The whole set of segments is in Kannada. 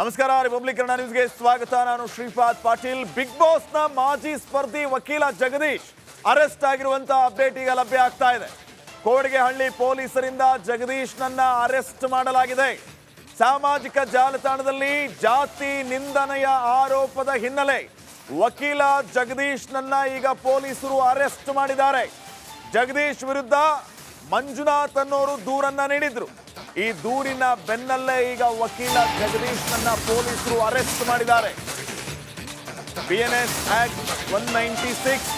ನಮಸ್ಕಾರ ರಿಪಬ್ಲಿಕ್ ಕನ್ನಡ ನ್ಯೂಸ್ಗೆ ಸ್ವಾಗತ. ನಾನು ಶ್ರೀಪಾದ್ ಪಾಟೀಲ್. ಬಿಗ್ ಬಾಸ್ನ ಮಾಜಿ ಸ್ಪರ್ಧಿ ವಕೀಲ ಜಗದೀಶ್ ಅರೆಸ್ಟ್ ಆಗಿರುವಂತಹ ಅಪ್ಡೇಟ್ ಈಗ ಲಭ್ಯ ಆಗ್ತಾ ಇದೆ. ಕೋಡಿಗೆಹಳ್ಳಿ ಪೊಲೀಸರಿಂದ ಜಗದೀಶ್ ನನ್ನ ಅರೆಸ್ಟ್ ಮಾಡಲಾಗಿದೆ. ಸಾಮಾಜಿಕ ಜಾಲತಾಣದಲ್ಲಿ ಜಾತಿ ನಿಂದನೆಯ ಆರೋಪದ ಹಿನ್ನೆಲೆ ವಕೀಲ ಜಗದೀಶ್ ನನ್ನ ಈಗ ಪೊಲೀಸರು ಅರೆಸ್ಟ್ ಮಾಡಿದ್ದಾರೆ. ಜಗದೀಶ್ ವಿರುದ್ಧ ಮಂಜುನಾಥ್ ಅನ್ನೋರು ದೂರನ್ನ ನೀಡಿದ್ರು. ಈ ದೂರಿನ ಬೆನ್ನಲ್ಲೇ ಈಗ ವಕೀಲ ಜಗದೀಶ್ ನನ್ನ ಪೊಲೀಸರು ಅರೆಸ್ಟ್ ಮಾಡಿದ್ದಾರೆ. BNS act one ninety six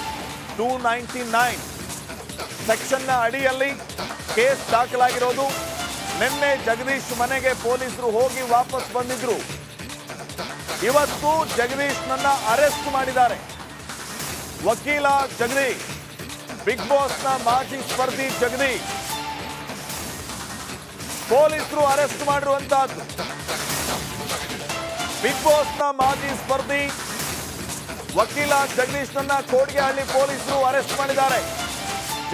two ninety nine ಸೆಕ್ಷನ್ನ ಅಡಿಯಲ್ಲಿ ಕೇಸ್ ದಾಖಲಾಗಿರೋದು. ನಿನ್ನೆ ಜಗದೀಶ್ ಮನೆಗೆ ಪೊಲೀಸರು ಹೋಗಿ ವಾಪಸ್ ಬಂದಿದ್ರು. ಇವತ್ತು ಜಗದೀಶ್ ನನ್ನ ಅರೆಸ್ಟ್ ಮಾಡಿದ್ದಾರೆ. ವಕೀಲ ಜಗದೀಶ್, ಬಿಗ್ ಬಾಸ್ನ ಮಾಜಿ ಸ್ಪರ್ಧಿ ಜಗದೀಶ್. ಪೊಲೀಸರು ಅರೆಸ್ಟ್ ಮಾಡಿರುವಂತಹದ್ದು. ಬಿಗ್ ಬಾಸ್ನ ಮಾಜಿ ಸ್ಪರ್ಧಿ ವಕೀಲ ಜಗದೀಶ್ನನ್ನ ಕೋಡಿಗೆಹಳ್ಳಿ ಪೊಲೀಸರು ಅರೆಸ್ಟ್ ಮಾಡಿದ್ದಾರೆ.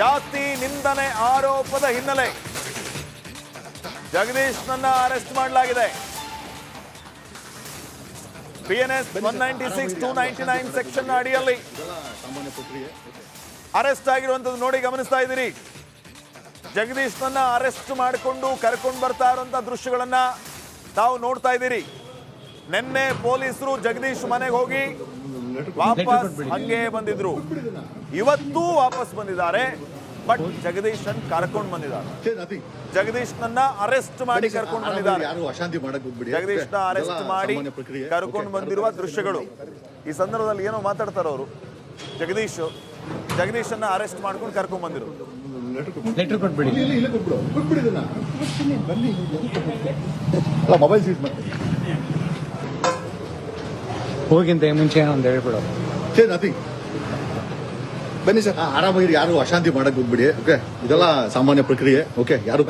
ಜಾತಿ ನಿಂದನೆ ಆರೋಪದ ಹಿನ್ನೆಲೆ ಜಗದೀಶ್ನನ್ನ ಅರೆಸ್ಟ್ ಮಾಡಲಾಗಿದೆ. BNS one ninety six two ninety nine section ಅಡಿಯಲ್ಲಿ ಅರೆಸ್ಟ್ ಆಗಿರುವಂತದ್ದು ನೋಡಿ ಗಮನಿಸ್ತಾ ಇದ್ದೀರಿ. ಜಗದೀಶ್ನನ್ನ ಅರೆಸ್ಟ್ ಮಾಡಿಕೊಂಡು ಕರ್ಕೊಂಡು ಬರ್ತಾ ಇರುವಂತ ದೃಶ್ಯಗಳನ್ನ ತಾವು ನೋಡ್ತಾ ಇದ್ದೀರಿ. ನಿನ್ನೆ ಪೊಲೀಸರು ಜಗದೀಶ್ ಮನೆಗೆ ಹೋಗಿ ವಾಪಸ್ ಹಂಗೆ ಬಂದಿದ್ರು. ಇವತ್ತು ವಾಪಸ್ ಬಂದಿದ್ದಾರೆ, ಬಟ್ ಜಗದೀಶನ್ ಕರ್ಕೊಂಡು ಬಂದಿದ್ದಾರೆ. ಜಗದೀಶ್ನನ್ನ ಜಗದೀಶ್ ನನ್ನ ಅರೆಸ್ಟ್ ಮಾಡಿ ಕರ್ಕೊಂಡು ಬಂದಿದ್ದಾರೆ. ಜಗದೀಶ್ನ ಅರೆಸ್ಟ್ ಮಾಡಿ ಕರ್ಕೊಂಡು ಬಂದಿರುವ ದೃಶ್ಯಗಳು. ಈ ಸಂದರ್ಭದಲ್ಲಿ ಏನೋ ಮಾತಾಡ್ತಾರ ಅವರು ಜಗದೀಶ್, ಜಗದೀಶನ್ನ ಅರೆಸ್ಟ್ ಮಾಡ್ಕೊಂಡು ಕರ್ಕೊಂಡು ಬಂದಿರು ಲೆಟರ್ ಕೊಟ್ಬಿಡಿ. ಅಲ್ಲ ಮೊಬೈಲ್ ಸೀಸ್ ಮಾಡ್ತೀನಿ. ಹೋಗಿಂತ ಮುಂಚೆ ಒಂದು ಹೇಳ್ಬಿಡು. ಸೇ ನಥಿಂಗ್ ಬನ್ನಿ ಸರ್. ಆರಾಮಾಗಿ ಯಾರು ಅಶಾಂತಿ ಮಾಡಕ್ ಹೋಗ್ಬಿಡಿ ಓಕೆ ಇದೆಲ್ಲ ಸಾಮಾನ್ಯ ಪ್ರಕ್ರಿಯೆ ಓಕೆ ಯಾರು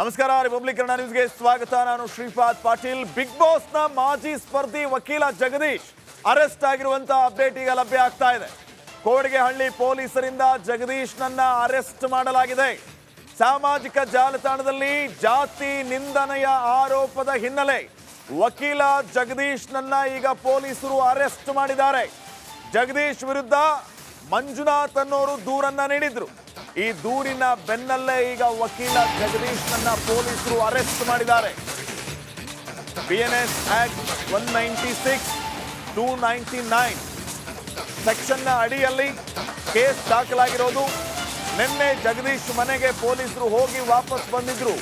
ನಮಸ್ಕಾರ ರಿಪಬ್ಲಿಕ್ ಕನ್ನಡ ನ್ಯೂಸ್ಗೆ ಸ್ವಾಗತ. ನಾನು ಶ್ರೀಪಾದ್ ಪಾಟೀಲ್. ಬಿಗ್ ಬಾಸ್ನ ಮಾಜಿ ಸ್ಪರ್ಧಿ ವಕೀಲ ಜಗದೀಶ್. ಅರೆಸ್ಟ್ ಆಗಿರುವಂತಹ ಅಪ್ಡೇಟ್ ಈಗ ಲಭ್ಯ ಆಗ್ತಾ ಇದೆ. ಕೋಡಿಗೆಹಳ್ಳಿ ಪೊಲೀಸರಿಂದ ಜಗದೀಶ್ ನನ್ನ ಅರೆಸ್ಟ್ ಮಾಡಲಾಗಿದೆ. ಸಾಮಾಜಿಕ ಜಾಲತಾಣದಲ್ಲಿ ಜಾತಿ ನಿಂದನೆಯ ಆರೋಪದ ಹಿನ್ನೆಲೆ ವಕೀಲ ಜಗದೀಶ್ ನನ್ನ ಈಗ ಪೊಲೀಸರು ಅರೆಸ್ಟ್ ಮಾಡಿದ್ದಾರೆ. ಜಗದೀಶ್ ವಿರುದ್ಧ ಮಂಜುನಾಥ್ ಅನ್ನೋರು ದೂರನ್ನ ನೀಡಿದ್ರು. ಈ ದೂರಿನ ಬೆನ್ನಲ್ಲೇ ಈಗ ವಕೀಲ ಜಗದೀಶ್ ನನ್ನ ಪೊಲೀಸರು ಅರೆಸ್ಟ್ ಮಾಡಿದ್ದಾರೆ. BNS act one ninety six two ninety nine ಸೆಕ್ಷನ್ನ ಅಡಿಯಲ್ಲಿ ಕೇಸ್ ದಾಖಲಾಗಿರೋದು. ನಿನ್ನೆ ಜಗದೀಶ್ ಮನೆಗೆ ಪೊಲೀಸರು ಹೋಗಿ ವಾಪಸ್ ಬಂದಿದ್ರು.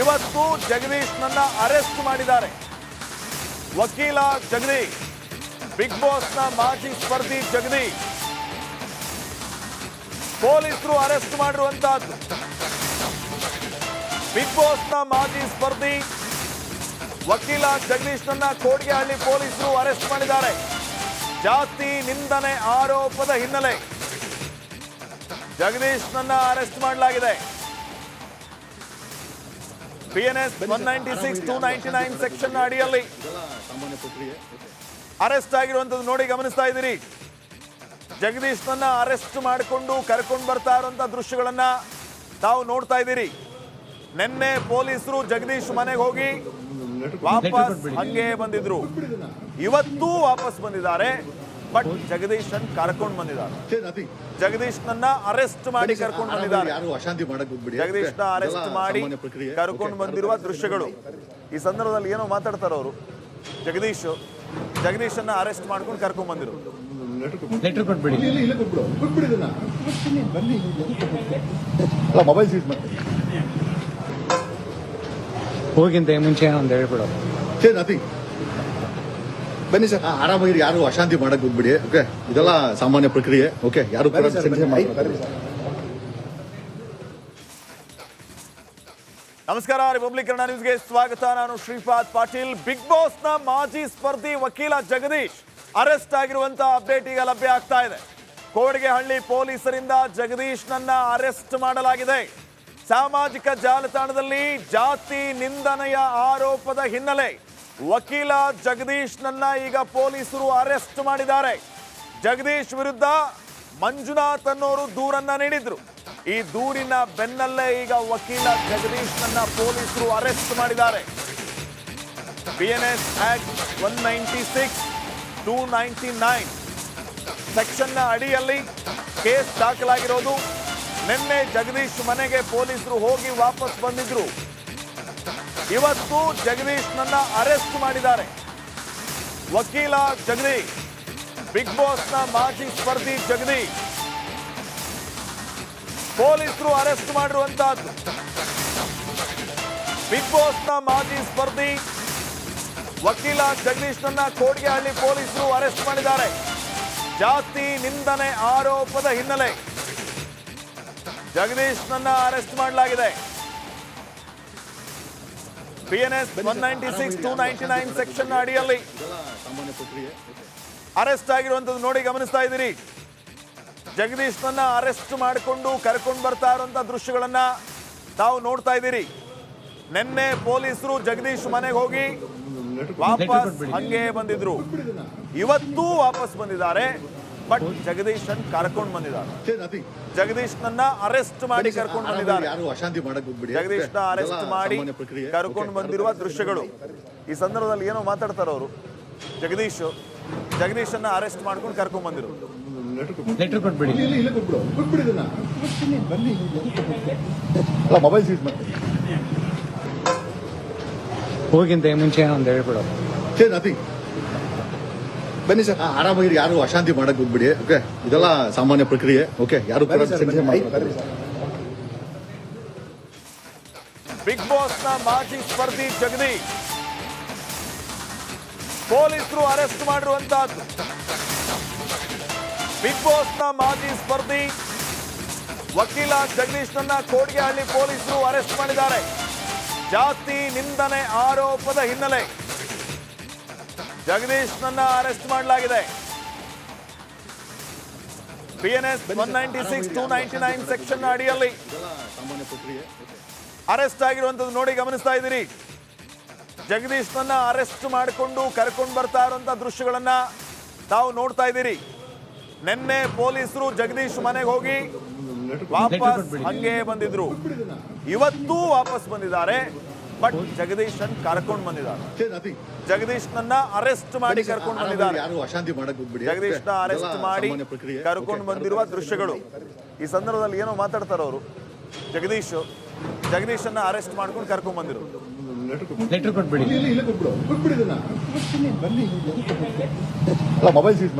ಇವತ್ತು ಜಗದೀಶ್ನನ್ನ ಅರೆಸ್ಟ್ ಮಾಡಿದ್ದಾರೆ. ವಕೀಲ ಜಗದೀಶ್ ಬಿಗ್ ಬಾಸ್ನ ಮಾಜಿ ಸ್ಪರ್ಧಿ ಜಗದೀಶ್ ಪೊಲೀಸರು ಅರೆಸ್ಟ್ ಮಾಡಿರುವಂತಹದ್ದು. ಬಿಗ್ ಬಾಸ್ನ ಮಾಜಿ ಸ್ಪರ್ಧಿ ವಕೀಲ ಜಗದೀಶ್ನನ್ನ ಕೋಡಿಗೆಹಳ್ಳಿ ಪೊಲೀಸರು ಅರೆಸ್ಟ್ ಮಾಡಿದ್ದಾರೆ. ಜಾಸ್ತಿ ನಿಂದನೆ ಆರೋಪದ ಹಿನ್ನೆಲೆ ಜಗದೀಶ್ನನ್ನ ಅರೆಸ್ಟ್ ಮಾಡಲಾಗಿದೆ. BNS one ninety six two ninety nine section ಅಡಿಯಲ್ಲಿ ಅರೆಸ್ಟ್ ಆಗಿರುವಂತದ್ದು ನೋಡಿ ಗಮನಿಸ್ತಾ ಇದ್ದೀರಿ. ಜಗದೀಶ್ನನ್ನ ಅರೆಸ್ಟ್ ಮಾಡಿಕೊಂಡು ಕರ್ಕೊಂಡು ಬರ್ತಾ ಇರುವಂತ ದೃಶ್ಯಗಳನ್ನ ತಾವು ನೋಡ್ತಾ ಇದ್ದೀರಿ. ನಿನ್ನೆ ಪೊಲೀಸರು ಜಗದೀಶ್ ಮನೆಗೆ ಹೋಗಿ ವಾಪಸ್ ಹಂಗೆ ಬಂದಿದ್ರು. ಇವತ್ತು ವಾಪಸ್ ಬಂದಿದ್ದಾರೆ ಬಟ್ ಜಗದೀಶನ್ ಕರ್ಕೊಂಡು ಬಂದಿದ್ದಾರೆ. ಜಗದೀಶ್ ನನ್ನ ಅರೆಸ್ಟ್ ಮಾಡಿ ಕರ್ಕೊಂಡು ಬಂದಿದ್ದಾರೆ. ಜಗದೀಶ್ನ ಮಾಡಕ್ ಹೋಗ್ಬಿಡಿ. ಜಗದೀಶ್ನ ಅರೆಸ್ಟ್ ಮಾಡಿ ಕರ್ಕೊಂಡು ಬಂದಿರುವ ದೃಶ್ಯಗಳು. ಈ ಸಂದರ್ಭದಲ್ಲಿ ಏನೋ ಮಾತಾಡ್ತಾರೆ ಅವರು. ಜಗದೀಶ್ ಜಗದೀಶನ್ನ ಅರೆಸ್ಟ್ ಮಾಡ್ಕೊಂಡು ಕರ್ಕೊಂಡು ಬಂದಿರು ಲೆಟರ್ ಕೊಟ್ಬಿಡಿ ಇಲ್ಲ ಇಲ್ಲ ಕೊಟ್ಬಿಡು ಕೊಟ್ಬಿಡಿ ಇದನ್ನ ಬನ್ನಿ ಅಲ್ಲ ಮೊಬೈಲ್ ಸೀಸ್ ಮಾಡ್ತೀನಿ ಹೋಗಿಂತ ಮುಂಚೆ ಅಂತ ಹೇಳ್ಬಿಡು ಸೇ ನಥಿಂಗ್ ಬನ್ನಿ ಸರ್. ಆರಾಮಾಗಿ ಯಾರು ಅಶಾಂತಿ ಮಾಡಕ್ ಹೋಗ್ಬಿಡಿ ಓಕೆ ಇದೆಲ್ಲ ಸಾಮಾನ್ಯ ಪ್ರಕ್ರಿಯೆ ಓಕೆ ಯಾರು ಕೂಡ ನಮಸ್ಕಾರ ರಿಪಬ್ಲಿಕ್ ಕನ್ನಡ ನ್ಯೂಸ್ಗೆ ಸ್ವಾಗತ. ನಾನು ಶ್ರೀಪಾದ್ ಪಾಟೀಲ್. ಬಿಗ್ ಬಾಸ್ನ ಮಾಜಿ ಸ್ಪರ್ಧಿ ವಕೀಲ ಜಗದೀಶ್ ಅರೆಸ್ಟ್ ಆಗಿರುವಂತಹ ಅಪ್ಡೇಟ್ ಈಗ ಲಭ್ಯ ಆಗ್ತಾ ಇದೆ. ಕೋಡಿಗೆಹಳ್ಳಿ ಪೊಲೀಸರಿಂದ ಜಗದೀಶ್ ನನ್ನ ಅರೆಸ್ಟ್ ಮಾಡಲಾಗಿದೆ. ಸಾಮಾಜಿಕ ಜಾಲತಾಣದಲ್ಲಿ ಜಾತಿ ನಿಂದನೆಯ ಆರೋಪದ ಹಿನ್ನೆಲೆ ವಕೀಲ ಜಗದೀಶ್ ನನ್ನ ಈಗ ಪೊಲೀಸರು ಅರೆಸ್ಟ್ ಮಾಡಿದ್ದಾರೆ. ಜಗದೀಶ್ ವಿರುದ್ಧ ಮಂಜುನಾಥ್ ಅನ್ನೋರು ದೂರನ್ನ ನೀಡಿದ್ರು. ಈ ದೂರಿನ ಬೆನ್ನಲ್ಲೇ ಈಗ ವಕೀಲ ಜಗದೀಶ್ನನ್ನ ಪೊಲೀಸರು ಅರೆಸ್ಟ್ ಮಾಡಿದ್ದಾರೆ. BNS act one ninety six two ninety nine ಸೆಕ್ಷನ್ನ ಅಡಿಯಲ್ಲಿ ಕೇಸ್ ದಾಖಲಾಗಿರೋದು ನಿನ್ನೆ ಜಗದೀಶ್ ಮನೆಗೆ ಪೊಲೀಸರು ಹೋಗಿ ವಾಪಸ್ ಬಂದಿದ್ರು. ಇವತ್ತು ಜಗದೀಶ್ನನ್ನ ಅರೆಸ್ಟ್ ಮಾಡಿದ್ದಾರೆ. ವಕೀಲ ಜಗದೀಶ್, ಬಿಗ್ ಬಾಸ್ನ ಮಾಜಿ ಸ್ಪರ್ಧಿ ಜಗದೀಶ್. ಪೊಲೀಸರು ಅರೆಸ್ಟ್ ಮಾಡಿರುವಂತಹದ್ದು. ಬಿಗ್ ಬಾಸ್ನ ಮಾಜಿ ಸ್ಪರ್ಧಿ ವಕೀಲ ಜಗದೀಶ್ನನ್ನ ಕೋಡಿಗೆಹಳ್ಳಿ ಪೊಲೀಸರು ಅರೆಸ್ಟ್ ಮಾಡಿದ್ದಾರೆ. ಜಾತಿ, ನಿಂದನೆ, ಆರೋಪದ ಹಿನ್ನೆಲೆ. ಜಗದೀಶ್ನನ್ನ ಅರೆಸ್ಟ್ ಮಾಡಲಾಗಿದೆ. BNS one ninety six two ninety nine section ಅಡಿಯಲ್ಲಿ. ಅರೆಸ್ಟ್ ಆಗಿರುವಂತದ್ದು ನೋಡಿ ಗಮನಿಸ್ತಾ ಇದ್ದೀರಿ. ಜಗದೀಶ್ನನ್ನ ಅರೆಸ್ಟ್ ಮಾಡಿಕೊಂಡು ಕರ್ಕೊಂಡು ಬರ್ತಾ ಇರುವಂತ ದೃಶ್ಯಗಳನ್ನ ತಾವು ನೋಡ್ತಾ ಇದ್ದೀರಿ. ನಿನ್ನೆ ಪೊಲೀಸರು ಜಗದೀಶ್ ಮನೆಗೆ ಹೋಗಿ ವಾಪಸ್ ಹಂಗೆ ಬಂದಿದ್ರು. ಇವತ್ತೂ ವಾಪಸ್ ಬಂದಿದ್ದಾರೆ. ಬಟ್ ಜಗದೀಶನ್ ಕರ್ಕೊಂಡು ಬಂದಿದ್ದಾರೆ ಜಗದೀಶ್ನನ್ನ ಅರೆಸ್ಟ್ ಮಾಡಿ ಕರ್ಕೊಂಡು ಬಂದಿದ್ದಾರೆ. ಯಾರು ಅಶಾಂತಿ ಮಾಡಕ್ ಹೋಗ್ಬಿಡಿ ಜಗದೀಶ್ನ ಅರೆಸ್ಟ್ ಮಾಡಿ ಕರ್ಕೊಂಡು ಬಂದಿರುವ ದೃಶ್ಯಗಳು. ಈ ಸಂದರ್ಭದಲ್ಲಿ ಏನೋ ಮಾತಾಡ್ತಾರೆ ಅವರು. ಜಗದೀಶ್ ಜಗದೀಶನ್ನ ಅರೆಸ್ಟ್ ಮಾಡ್ಕೊಂಡು ಕರ್ಕೊಂಡು ಬಂದಿರು. ಲೆಟರ್ ಕೊಟ್ಬಿಡಿ. ಇಲ್ಲಿ ಇಲ್ಲೇ ಕೊಟ್ಬಿಡು. ಕೊಟ್ಬಿಡಿ ಇದನ್ನ. ಬನ್ನಿ ಮೊಬೈಲ್ ಸೀಸ್ ಹೋಗಿಂತ ಮುಂಚೆ ಒಂದು ಹೇಳ್ಬಿಡೋದು ಸೇ ನಥಿಂಗ್ ಬನ್ನಿ ಸರ್. ಆರಾಮಾಗಿರಿ. ಯಾರು ಅಶಾಂತಿ ಮಾಡಕ್ ಹೋಗ್ಬಿಡಿ. ಓಕೆ ಇದೆಲ್ಲ ಸಾಮಾನ್ಯ ಪ್ರಕ್ರಿಯೆ. ಓಕೆ ಯಾರು ಬಿಗ್ ಬಾಸ್ನ ಮಾಜಿ ಸ್ಪರ್ಧಿ ಜಗದಿ ಪೊಲೀಸರು ಅರೆಸ್ಟ್ ಮಾಡಿರುವಂತಹದ್ದು. ಬಿಗ್ ಬಾಸ್ನ ಮಾಜಿ ಸ್ಪರ್ಧಿ ವಕೀಲ ಜಗದೀಶ್ನನ್ನ ಕೋಡಿಗೆಹಳ್ಳಿ ಪೊಲೀಸರು ಅರೆಸ್ಟ್ ಮಾಡಿದ್ದಾರೆ. ಜಾತಿ ನಿಂದನೆ ಆರೋಪದ ಹಿನ್ನೆಲೆ. ಜಗದೀಶ್ನನ್ನ ಅರೆಸ್ಟ್ ಮಾಡಲಾಗಿದೆ. BNS one ninety six two ninety nine section ಅಡಿಯಲ್ಲಿ. ಅರೆಸ್ಟ್ ಆಗಿರುವಂತದ್ದು ನೋಡಿ ಗಮನಿಸ್ತಾ ಇದ್ದೀರಿ. ಜಗದೀಶ್ನನ್ನ ಅರೆಸ್ಟ್ ಮಾಡಿಕೊಂಡು ಕರ್ಕೊಂಡು ಬರ್ತಾ ಇರುವಂತ ದೃಶ್ಯಗಳನ್ನ ತಾವು ನೋಡ್ತಾ ಇದ್ದೀರಿ. ನಿನ್ನೆ ಪೊಲೀಸರು ಜಗದೀಶ್ ಮನೆಗೆ ಹೋಗಿ ವಾಪಸ್ ಹಂಗೆ ಬಂದಿದ್ರು. ಇವತ್ತೂ ವಾಪಸ್ ಬಂದಿದ್ದಾರೆ. ಬಟ್ ಜಗದೀಶನ್ ಕರ್ಕೊಂಡು ಬಂದಿದ್ದಾರೆ ಜಗದೀಶ್ ನನ್ನ ಜಗದೀಶ್ನನ್ನ ಅರೆಸ್ಟ್ ಮಾಡಿ ಕರ್ಕೊಂಡು ಬಂದಿದ್ದಾರೆ. ಯಾರು ಅಶಾಂತಿ ಮಾಡಕ್ ಹೋಗ್ಬಿಡಿ. ಜಗದೀಶ್ನ ಅರೆಸ್ಟ್ ಮಾಡಿ ಕರ್ಕೊಂಡು ಬಂದಿರುವ ದೃಶ್ಯಗಳು. ಈ ಸಂದರ್ಭದಲ್ಲಿ ಏನೋ ಮಾತಾಡ್ತಾರೆ ಅವರು ಜಗದೀಶ್ ಜಗದೀಶನ್ನ ಅರೆಸ್ಟ್ ಮಾಡ್ಕೊಂಡು ಕರ್ಕೊಂಡ್ ಬಂದಿರು ಮೊಬೈಲ್ ಸೀಸ್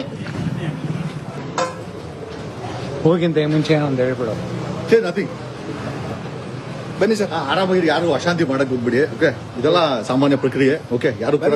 ಹೋಗಿಂತ ಮುಂಚೆ ಒಂದು ಹೇಳ್ಬಿಡೋ. ನಥಿಂಗ್ ಬನ್ನಿ ಸರ್. ಆರಾಮಾಗಿ ಯಾರು ಅಶಾಂತಿ ಮಾಡಕ್ ಹೋಗ್ಬಿಡಿ. ಓಕೆ ಇದೆಲ್ಲ ಸಾಮಾನ್ಯ ಪ್ರಕ್ರಿಯೆ. ಓಕೆ ಯಾರು ಕೂಡ.